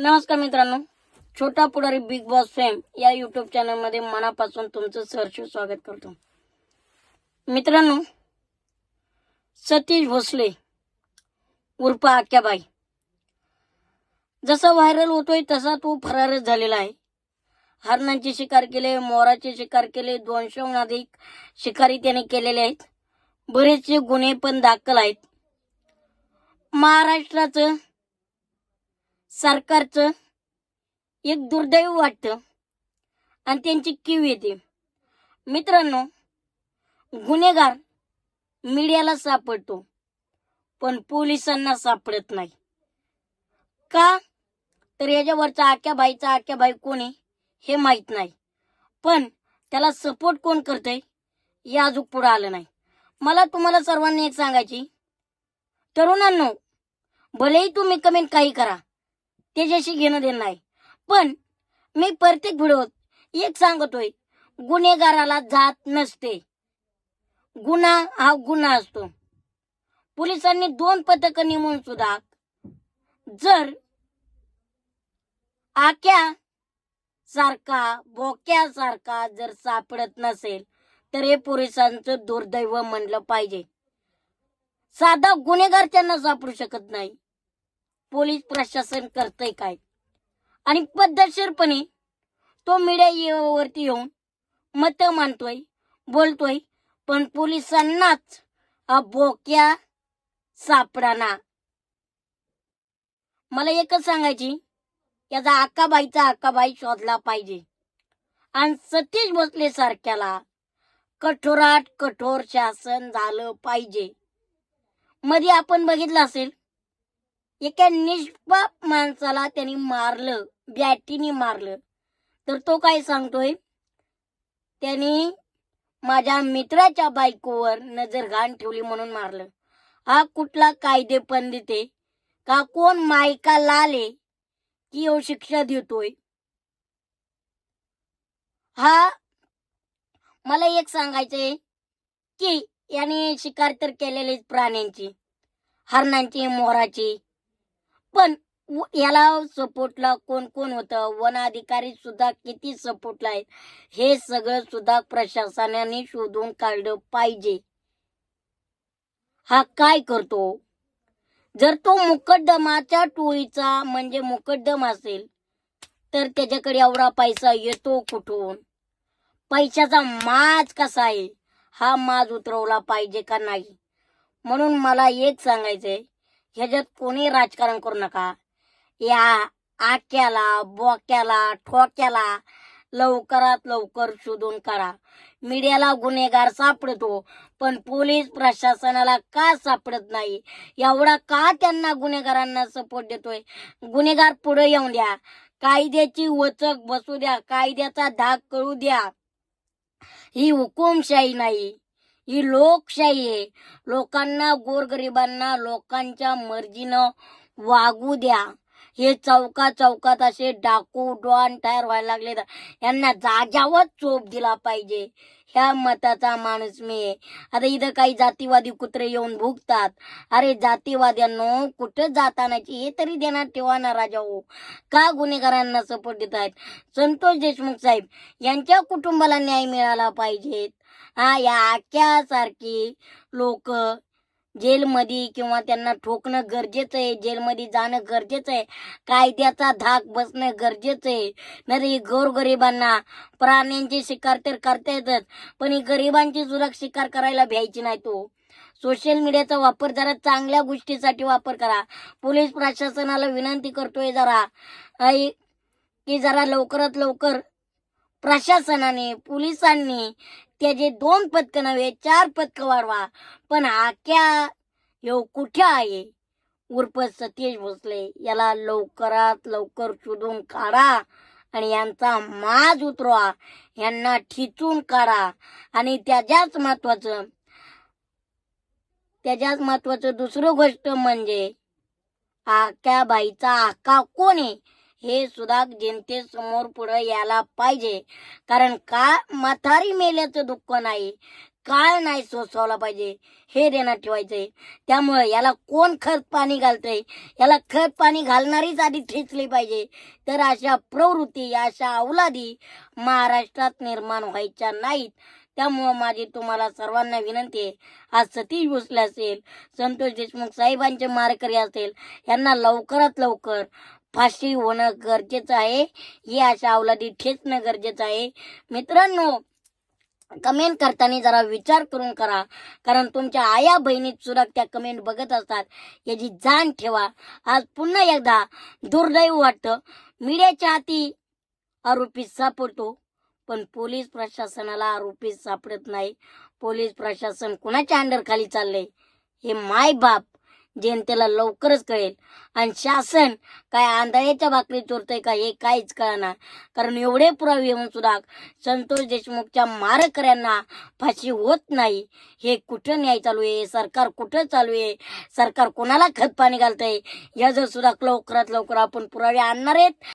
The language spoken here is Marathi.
नमस्कार मित्रांनो Chhota Pudhari Bigg Boss fame या युट्यूब चॅनलमध्ये मनापासून तुमचं सहर्ष स्वागत करतो. मित्रांनो सतीश भोसले उर्फ आक्याबाई. जसा व्हायरल होतोय तसा तो फरारच झालेला आहे. हरणांची शिकार केले मोराची शिकार केले दोनशेहून अधिक शिकारी त्याने केलेले आहेत. बरेचसे गुन्हे पण दाखल आहेत. महाराष्ट्राचं सरकारचं एक दुर्दैव वाटतं आणि त्यांची कीव येते. मित्रांनो गुन्हेगार मीडियाला सापडतो पण पोलिसांना सापडत नाही. का? तर याच्यावरचा आख्या बाईचा आख्या बाई कोणी हे माहीत नाही. पण त्याला सपोर्ट कोण करतंय हे अजून पुढं आलं नाही. मला तुम्हाला सर्वांनी एक सांगायची तरुणांनो भलेही तुम्ही कमेंट काही करा त्याच्याशी घेणं देणं नाही. पण मी प्रत्येक व्हिडिओत एक सांगतोय गुन्हेगाराला जात नसते. गुन्हा हा गुन्हा असतो. पोलिसांनी दोन पथक नेमून सुद्धा जर आक्या सारखा बोक्या सारखा जर सापडत नसेल तर हे पोलिसांचं दुर्दैव म्हणलं पाहिजे. साधा गुन्हेगार त्यांना सापडू शकत नाही. पोलीस प्रशासन करतय काय? आणि पद्धतशीरपणे तो मीडिया वरती येऊन मत मांडतोय बोलतोय पण पोलिसांनाच हा बोक्या सापडाना. मला एकच सांगायची याचा आकाबाईचा आकाबाई शोधला पाहिजे. आणि सतीश भोसले सारख्याला कठोरात कठोर शासन झालं पाहिजे. मध्ये आपण बघितलं असेल एका निष्पाप माणसाला त्यांनी मारलं बॅटीने मारलं. तर तो काय सांगतोय? त्यांनी माझ्या मित्राच्या बायकोवर नजर घाण ठेवली म्हणून मारलं. हा कुठला कायदे पंडित देते का कोण मायका लाले की येऊ शिक्षा देतोय? हा मला एक सांगायचंय की याने शिकार तर केलेलीच प्राण्यांची हरणांची मोराची पण याला सपोर्टला कोण कोण होतं? वन अधिकारी सुद्धा किती सपोर्टला आहेत हे सगळं सुद्धा प्रशासनाने शोधून काढलं पाहिजे. हा काय करतो? जर तो मुकद्दमाच्या टोळीचा म्हणजे मुकद्दम असेल तर त्याच्याकडे एवढा पैसा येतो कुठून? पैशाचा माज कसा आहे? हा माज उतरवला पाहिजे का नाही? म्हणून मला एक सांगायचंय ह्याच्यात कोणी राजकारण करू नका. या आक्याला बोक्याला ठोक्याला लवकरात लवकर शोधून काढा. मीडियाला गुन्हेगार सापडतो पण पोलीस प्रशासनाला का सापडत नाही? एवढा का त्यांना गुन्हेगारांना सपोर्ट देतोय? गुन्हेगार पुढे येऊन द्या. कायद्याची वचक बसू द्या. कायद्याचा धाक कळू द्या. ही हुकुमशाही नाही. ही लोकशाही आहे. लोकांना गोरगरिबांना लोकांच्या मर्जीनं वागू द्या. हे चौका चौकात असे डाकू डॉन तयार व्हायला लागले यांना जाग्यावर चोप दिला पाहिजे. ह्या मताचा माणूस मी आहे. आता इथं काही जातीवादी कुत्रे येऊन भुगतात. अरे जातीवाद्यांनो कुठं जातानाची हे तरी देणार ठेवा ना राजा हो. का गुन्हेगारांना सपोर्ट देत आहेत? संतोष देशमुख साहेब यांच्या कुटुंबाला न्याय मिळाला पाहिजेत हा या आख्यासारखी लोक जेलमध्ये किंवा त्यांना ठोकणं गरजेचं आहे जेलमध्ये जाणं गरजेचं आहे कायद्याचा धाक बसणं गरजेचं आहे. नाही गोरगरिबांना प्राण्यांची शिकार तर करता येतच पण ही गरिबांची सुद्धा शिकार करायला भ्यायची नाही तो. सोशल मीडियाचा वापर जरा चांगल्या गोष्टीसाठी वापर करा. पोलीस प्रशासनाला विनंती करतोय जरा. की जरा लवकरात लवकर प्रशासनाने पोलिसांनी त्याचे दोन पदक नव्हे चार पदक वाढवा. पण आक्या यो कुठे आहे? उर्फ सतीश भोसले याला लवकरात लवकर शोधून काढा आणि यांचा माज उतरवा. यांना ठिचून काढा. आणि त्याच्याच महत्वाचं त्याच्याच महत्वाचं दुसरं गोष्ट म्हणजे आक्या बाईचा आका कोण आहे? हे सुद्धा जनतेसमोर पुढे यायला पाहिजे. कारण का? म्हातारी मेल्याचं दुःख नाही. काळ नाही सोसवला पाहिजे. हे देण्यात ठेवायचंय. त्यामुळे याला कोण खत पाणी घालतंय? याला खत पाणी घालणारीच आधी ठेचली पाहिजे. तर अशा प्रवृत्ती अशा अवलादी महाराष्ट्रात निर्माण व्हायच्या नाहीत. त्यामुळं माझी तुम्हाला सर्वांना विनंती आहे. आज सतीश भोसले असेल संतोष देशमुख साहेबांचे मारकरी असेल यांना लवकरात लवकर फाशी होणं गरजेचं आहे. ही अशा अवलादी ठेचणं गरजेचं आहे. मित्रांनो कमेंट करताना जरा विचार करून करा. कारण तुमच्या आया बहिणीत सुद्धा त्या कमेंट बघत असतात. याची जाण ठेवा. आज पुन्हा एकदा दुर्दैव वाटतं. मीडियाच्या हाती आरोपी सापडतो. पण पोलीस प्रशासनाला आरोपी सापडत नाही. पोलीस प्रशासन कुणाच्या अंडर खाली चाललंय? हे माय बाप जनतेला लवकरच कळेल. आणि शासन काय आंधळ्याच्या भाकरी चोरतंय का हे काहीच कळणार. कारण एवढे पुरावे येऊन सुद्धा संतोष देशमुखच्या मारकऱ्यांना फाशी होत नाही. हे कुठं न्याय चालू आहे? सरकार कुठं चालू आहे? सरकार कोणाला खत पाणी घालतंय याचं सुद्धा लवकरात लवकर आपण पुरावे आणणार आहेत